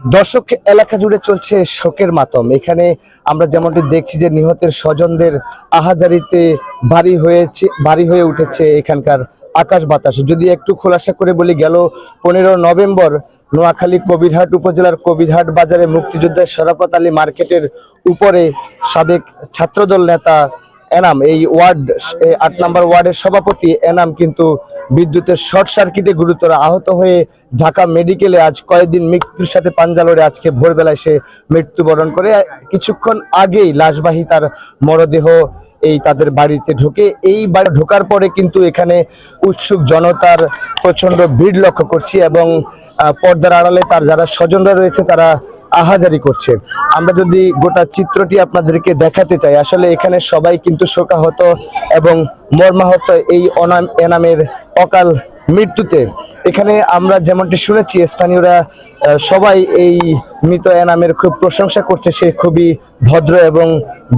দর্শক, এলাকা জুড়ে চলছে শোকের মাতম। এখানে আমরা যেমনটি দেখছি যে নিহতের স্বজনদের আহাজারিতে ভারী হয়েছে ভারী হয়ে উঠেছে এখানকার আকাশ বাতাস। যদি একটু খোলাসা করে বলি, গেল পনেরো নভেম্বর নোয়াখালী কবিরহাট উপজেলার কবিরহাট বাজারে মুক্তিযোদ্ধার শরাফত আলী মার্কেটের উপরে সাবেক ছাত্রদল নেতা এনাম, এই ওয়ার্ড এই আট নম্বর ওয়ার্ডের সভাপতি এনাম কিন্তু বিদ্যুতের শর্ট সার্কিটে গুরুতর আহত হয়ে ঢাকা মেডিকেলে আজ কয়েকদিন মৃত্যুর সাথে পাঞ্জা লড়ে আজকে ভোরবেলায় সে মৃত্যুবরণ করে। কিছুক্ষণ আগেই লাশবাহী তার মরদেহ এই তাদের বাড়িতে ঢোকে। এই বাড়ি ঢোকার পরে কিন্তু এখানে উৎসুক জনতার প্রচণ্ড ভিড় লক্ষ্য করছি এবং পর্দার আড়ালে তার যারা স্বজনরা রয়েছে তারা আহাজারি করছে আমরা যদি গোটা চিত্রটি আপনাদেরকে দেখাতে চাই, আসলে এখানে সবাই কিন্তু শোকাহত এবং মর্মাহত এই অনাম, এনামের অকাল মৃত্যুতে। এখানে আমরা যেমনটি শুনেছি, স্থানীয়রা সবাই এই মৃত এনামের খুব প্রশংসা করছে, সে খুবই ভদ্র এবং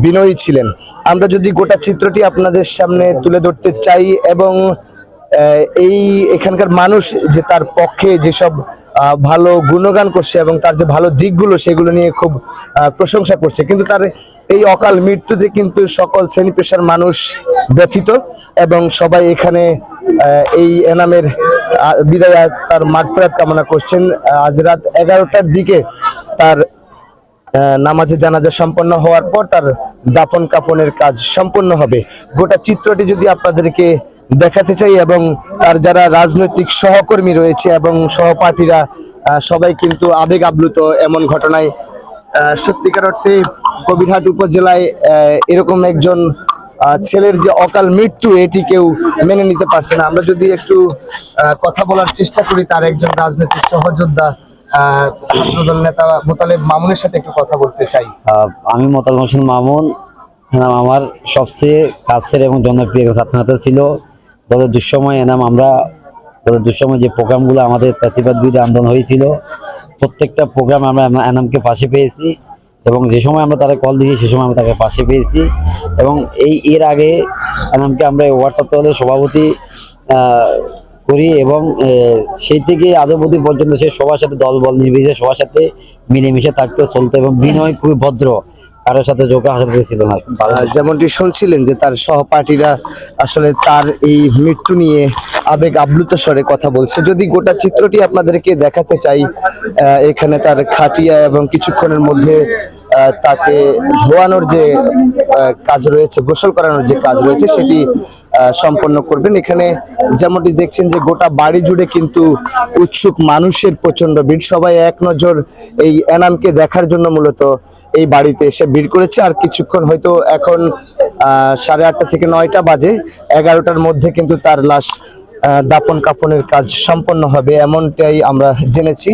বিনয়ী ছিলেন। আমরা যদি গোটা চিত্রটি আপনাদের সামনে তুলে ধরতে চাই এবং এই এখানকার মানুষ যে তার পক্ষে যেসব ভালো গুণগান করছে এবং তার যে ভালো দিকগুলো সেগুলো নিয়ে খুব প্রশংসা করছে। কিন্তু তার এই অকাল মৃত্যুতে কিন্তু সকল শ্রেণি পেশার মানুষ ব্যথিত এবং সবাই এখানে এই এনামের বিদায় তার মাঠফেরাত কামনা করছেন। আজ রাত এগারোটার দিকে তার নামাজে জানাজা সম্পন্ন হওয়ার পর তার দাপন কাপনের কাজ সম্পন্ন হবে। গোটা চিত্রটি যদি আপনাদেরকে দেখাতে চাই এবং তার যারা রাজনৈতিক সহকর্মী রয়েছে এবং সহপাঠীরা সবাই কিন্তু আবেগ আপ্লুত এমন ঘটনায় সত্যিকার অর্থে কবিরহাট উপজেলায় এরকম একজন ছেলের যে অকাল মৃত্যু, এটি কেউ মেনে নিতে পারছে না। আমরা যদি একটু কথা বলার চেষ্টা করি, তার একজন রাজনৈতিক সহযোদ্ধা নেতা মোতালেব মামুনের সাথে একটু কথা বলতে চাই। আমি মোতাল হোসেন মামুন। এনাম আমার সবচেয়ে কাছের এবং জনপ্রিয় ছাত্রনেতা ছিল। গত দুঃসময় এনাম আমরা, গত দুঃসময় যে প্রোগ্রামগুলো আমাদের প্যাসিবাদ বিরোধী আন্দোলন হয়েছিল, প্রত্যেকটা প্রোগ্রাম আমরা এনা- এনামকে পাশে পেয়েছি এবং যে সময় আমরা তারা কল দিয়েছি, সে সময় আমরা তাকে পাশে পেয়েছি এবং এই এর আগে এনামকে আমরা ওয়ার্ড ছাত্র সভাপতি করি এবং সেই থেকে আজ অবধি পর্যন্ত সে সবার সাথে দল বল নির্বিশেষে সবার সাথে মিলেমিশে থাকতো, চলতো এবং বিনয় খুবই ভদ্র। কারোর সাথে যোগা ছিল না। যেমনটি শুনছিলেন যে তার সহপাঠীরা আসলে তার এই মৃত্যু নিয়ে আবেগ আপ্লুত স্বরে কথা বলছে। যদি গোটা চিত্রটি আপনাদেরকে দেখাতে চাই এখানে তার খাটিয়া এবং কিছুক্ষণের মধ্যে তাকে ধোয়ানোর যে কাজ রয়েছে, গোসল করানোর যে কাজ রয়েছে, সেটি সম্পন্ন করবেন। এখানে যেমনটি দেখছেন যে গোটা বাড়ি জুড়ে কিন্তু উৎসুক মানুষের প্রচণ্ড ভিড়। সবাই এক নজর এই এনামকে দেখার জন্য মূলত এই বাড়িতে এসে ভিড় করেছে। আর কিছুক্ষণ হয়তো এখন সাড়ে আটটা থেকে নয়টা বাজে, এগারোটার মধ্যে কিন্তু তার লাশ দাপন কাপনের কাজ সম্পন্ন হবে, এমনটাই আমরা জেনেছি।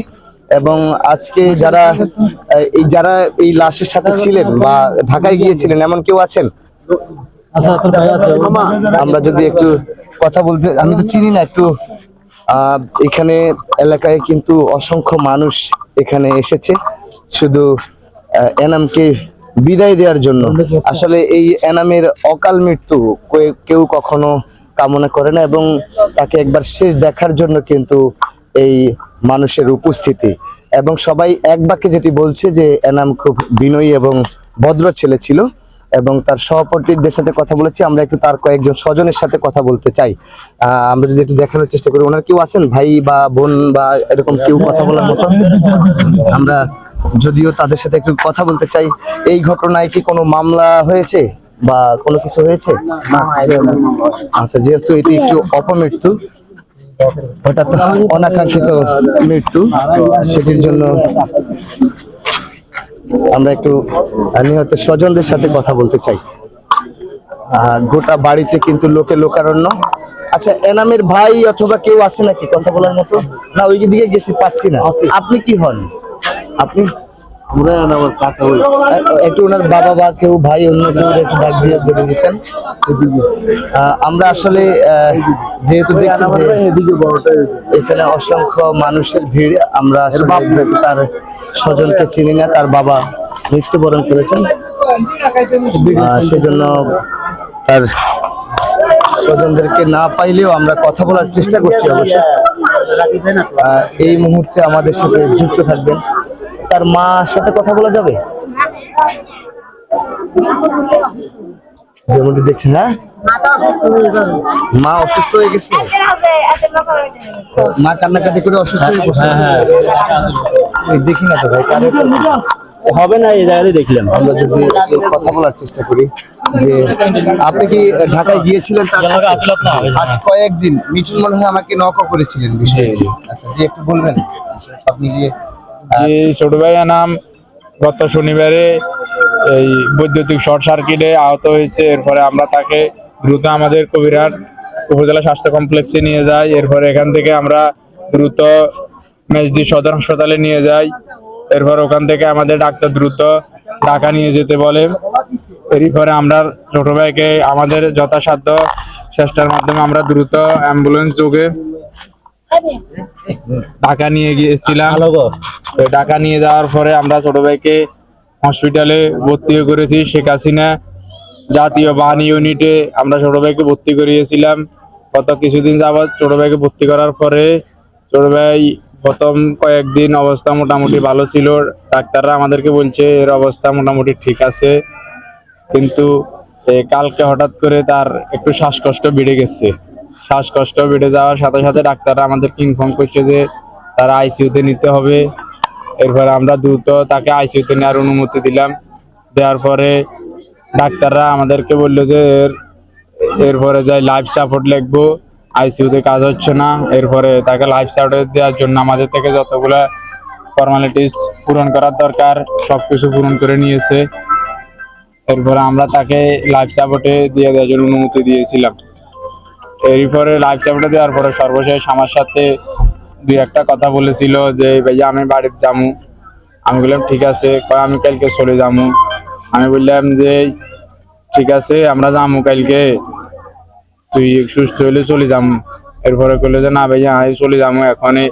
এবং আজকে যারা, এই যারা এই লাশের সাথে ছিলেন বা ঢাকায় গিয়েছিলেন, এমন কেউ আছেন? আমরা যদি একটু কথা বলতে, আমি তো চিনি না, একটু এখানে এলাকায় কিন্তু অসংখ্য মানুষ এখানে এসেছে। শুধু এনামকে বিদায় দেওয়ার জন্য। আসলে এই এনামের অকাল মৃত্যু কেউ কখনো কামনা করে না এবং তাকে একবার শেষ দেখার জন্য কিন্তু এই মানুষের উপস্থিতি। এবং সবাই এক বাক্যে যেটি বলছে যে এনাম খুব বিনয়ী এবং ভদ্র ছেলে ছিল এবং তার সহপাঠীদের সাথে কথা বলেছি। আমরা একটু তার কয়েকজন স্বজনের সাথে কথা বলতে চাই। আমরা যদি একটু দেখানোর চেষ্টা করি ওনার কেউ আছেন? ভাই বা বোন বা এরকম কেউ কথা বলার মতো? আমরা যদিও তাদের সাথে একটু কথা বলতে চাই। এই ঘটনায় কি কোনো মামলা হয়েছে বা কোনো কিছু হয়েছে? আচ্ছা যেহেতু এটি একটু অপমৃত্যু হঠাৎ অনাকাঙ্ক্ষিত মৃত্যু, সেটির জন্য আমরা একটু নিহত স্বজনদের সাথে কথা বলতে চাই। গোটা বাড়িতে কিন্তু লোকে লোকারণ্য। আচ্ছা এনামের ভাই অথবা কেউ আছে নাকি? কথা বলার মতো? না ওই দিকে গেছি, পাচ্ছি না। আপনি কি হন? আপনি? একটু ওনার বাবা বা কেউ ভাই অন্য কেউ একটু ডাক দিয়ে যদি দিতেন আহ, আমরা আসলে যেহেতু দেখছি যে এখানে অসংখ্য মানুষের ভিড় আমরা আসলে তার স্বজনকে চিনি না তার বাবা মৃত্যুবরণ করেছেন। সেজন্য তার স্বজনদেরকে না পাইলেও আমরা কথা বলার চেষ্টা করছি অবশ্যই। এই মুহূর্তে আমাদের সাথে যুক্ত থাকবেন। তার মার সাথে কথা বলা যাবে? যেমনটি দেখছেন হ্যাঁ? মা অসুস্থ হয়ে গেছে? মা কান্নাকাটি করে অসুস্থ হয়ে পড়ছে। এই দেখি না তো ভাই হবে না এই জায়গাতে দেখলাম। আমরা যদি কথা বলার চেষ্টা করি যে আপনি কি ঢাকায় গিয়েছিলেন তার সাথে? আজ কয়েকদিন মিঠুন মনে হয় আমাকে নকও করেছিলেন বিষয়ে আচ্ছা জি একটু বলবেন। আপনি গিয়ে যে ছোট ভাইয়া নাম গত শনিবারে এই বৈদ্যুতিক শর্ট সার্কিটে আহত হয়েছে। এরপরে আমরা তাকে দ্রুত আমাদের কবিরাট উপজেলা স্বাস্থ্য কমপ্লেক্সে নিয়ে যাই। এরপরে এখান থেকে আমরা দ্রুত মেজদি সদর হাসপাতালে নিয়ে যাই। এরপর ওখান থেকে আমাদের ডাক্তার দ্রুত ঢাকা নিয়ে যেতে বলে। এরপরে আমরা ছোট ভাইকে আমাদের যথাসাধ্য চেষ্টার মাধ্যমে আমরা দ্রুত অ্যাম্বুলেন্স যোগে ঢাকা নিয়ে গিয়েছিলাম। তো ঢাকা নিয়ে যাওয়ার পরে আমরা ছোট ভাইকে হসপিটালে ভর্তি করেছি শেখ হাসিনা জাতীয় বাহিনী ইউনিটে আমরা ছোট ভাইকে ভর্তি করিয়েছিলাম। গত কিছুদিন যাবৎ ছোট ভাইকে ভর্তি করার পরে ছোট ভাই প্রথম কয়েকদিন অবস্থা মোটামুটি ভালো ছিল। ডাক্তাররা আমাদেরকে বলছে এর অবস্থা মোটামুটি ঠিক আছে। কিন্তু কালকে হঠাৎ করে তার একটু শ্বাসকষ্ট বেড়ে গেছে। শ্বাসকষ্ট বেড়ে যাওয়ার সাথে সাথে ডাক্তাররা আমাদেরকে ইনফর্ম করছে যে তারা আইসিইউতে নিতে হবে। এরপরে আমরা দ্রুত তাকে আইসিইউতে নেওয়ার অনুমতি দিলাম। দেওয়ার পরে ডাক্তাররা আমাদেরকে বলল যে এর, এরপরে যাই লাইফ সাপোর্ট লিখব আইসিইউতে কাজ হচ্ছে না। এরপরে তাকে লাইফ সাপোর্ট দেওয়ার জন্য আমাদের থেকে যতগুলা ফর্মালিটিস পূরণ করার দরকার, সবকিছু পূরণ করে নিয়েছে। এরপরে আমরা তাকে লাইফ সাপোর্টে দিয়ে দেওয়ার জন্য অনুমতি দিয়েছিলাম। এরপরে লাইফ সাপোর্টে দেওয়ার পরে সর্বশেষ আমার সাথে দুই একটা কথা বলেছিল যে, ভাইয়া, আমি বাড়িতে যাব আমি বললাম, ঠিক আছে। আমি কালকে চলে যাব আমি বললাম যে, ঠিক আছে, আমরা যাব কালকে। তুই সুস্থ হলে চলে যাব এরপরে কইলো যে, না ভাইয়া, আমি চলে যাব এখনই।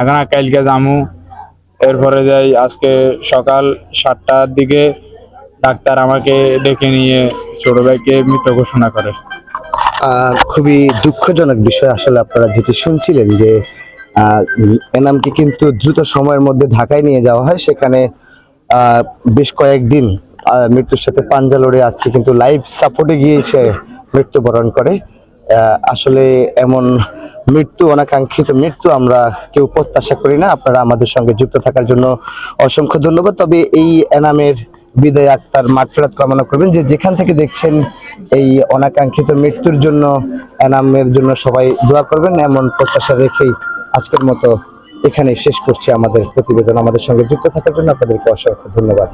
এখন কালকে যাব এরপরে যাই, আজকে সকাল সাতটার দিকে ডাক্তার আমাকে ডেকে নিয়ে ছোট ভাইকে মৃত ঘোষণা করে। খুবই দুঃখজনক বিষয় আসলে আপনারা যেটি শুনছিলেন যে এনামকে কিন্তু দ্রুত সময়ের মধ্যে ঢাকায় নিয়ে যাওয়া হয়। সেখানে বেশ কয়েকদিন মৃত্যুর সাথে পাঞ্জা লড়ে আসছে, কিন্তু লাইফ সাপোর্টে গিয়ে সে মৃত্যুবরণ করে। আসলে এমন মৃত্যু, অনাকাঙ্ক্ষিত মৃত্যু আমরা কেউ প্রত্যাশা করি না। আপনারা আমাদের সঙ্গে যুক্ত থাকার জন্য অসংখ্য ধন্যবাদ। তবে এই এনামের বিদায় আক্তার মাগফেরাত কামনা করবেন যে যেখান থেকে দেখছেন এই অনাকাঙ্ক্ষিত মৃত্যুর জন্য, এনামের জন্য সবাই দোয়া করবেন, এমন প্রত্যাশা রেখেই আজকের মতো এখানে শেষ করছি আমাদের প্রতিবেদন। আমাদের সঙ্গে যুক্ত থাকার জন্য আপনাদেরকে অসংখ্য ধন্যবাদ।